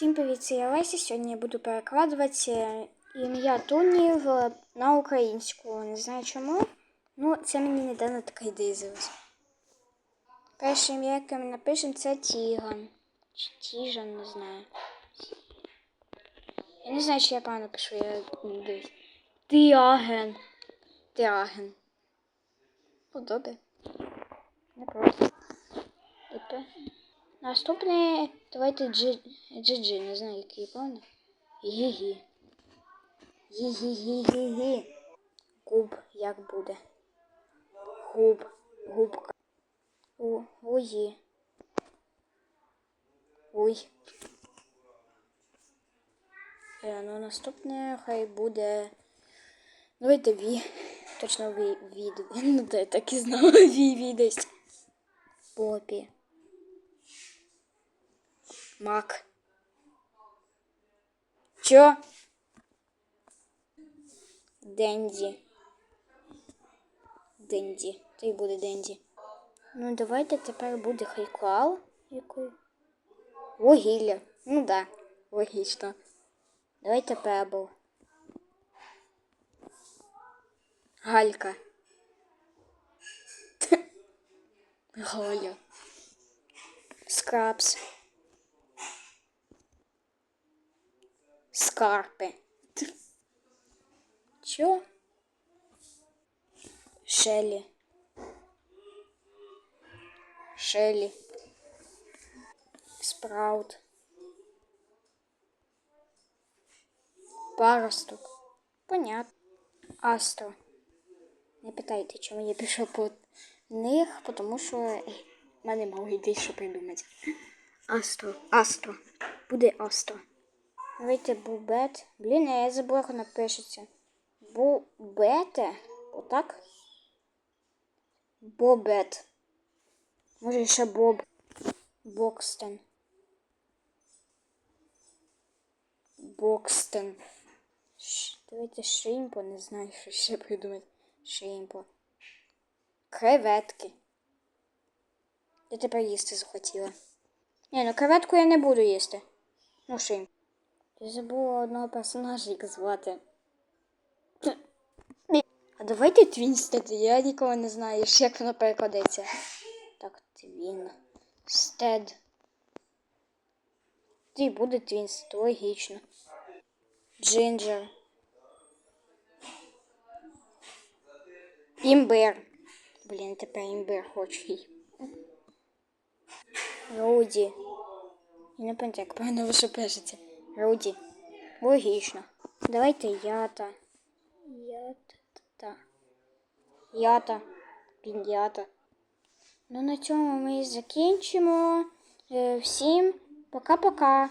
Всім привіт, це я Леся. Сьогодні я буду перекладувати ім'я Тунів на українську. Не знаю чому. Ну, це мені недавно така ідея з'явилася. Перше ім'я, яке ми напишемо, це Тіган. Чи Тіжан, не знаю. Я не знаю, чи я правильно пишу, я дивлюсь. Тіаген. Тіаген. Ну. Не проти. Добре. Наступне давайте GG, не знаю, який правильно. Гі-гі. Гі-гі-гі-гі-гі. Губ, як буде. Губ, губка. У, уї. Уй. Е, ну наступне хай буде. Давайте ві. Точно ві, від. Ну, де так і знала, ві, ві десь. Попі. Мак. Чо? Денді. Денді. Та буде Денді. Ну, давайте тепер буде хайклал. Який? Вугілля. Ну да, логічно. Давайте пебл. Галька. Галя. Скрабс. Скарпи. Чо? Шелі. Шелі. Спраут. Паросток. Понятно. Астро. Не питайте, чому я пішов по них, тому що в мене мало ідей, що придумати. Астро. Астро. Буде Астро. Давайте бубет. Блін, я забула, як вона пишеться. Бубете? Отак? Бобет. Може ще Боб. Бокстен. Бокстен. Ш- Давайте шримпо, не знаю, що ще придумати. Шримпо. Креветки. Я тепер їсти захотіла. Ні, ну креветку я не буду їсти. Ну, шримп. Я забула одного персонажа, як звати. А давайте Твінстед, я ніколи не знаю, як воно перекладеться. Так, Твін. Стед. Ти буде Твінстед, логічно. Джинджер. Імбир. Блін, тепер імбир хочу. Руді. Я не пам'ятаю, як правильно ви що пишете. Руді. Логічно. Давайте ята. Ята. Ята. Пінята. Ну, на цьому ми і закінчимо. Е, Всім пока-пока.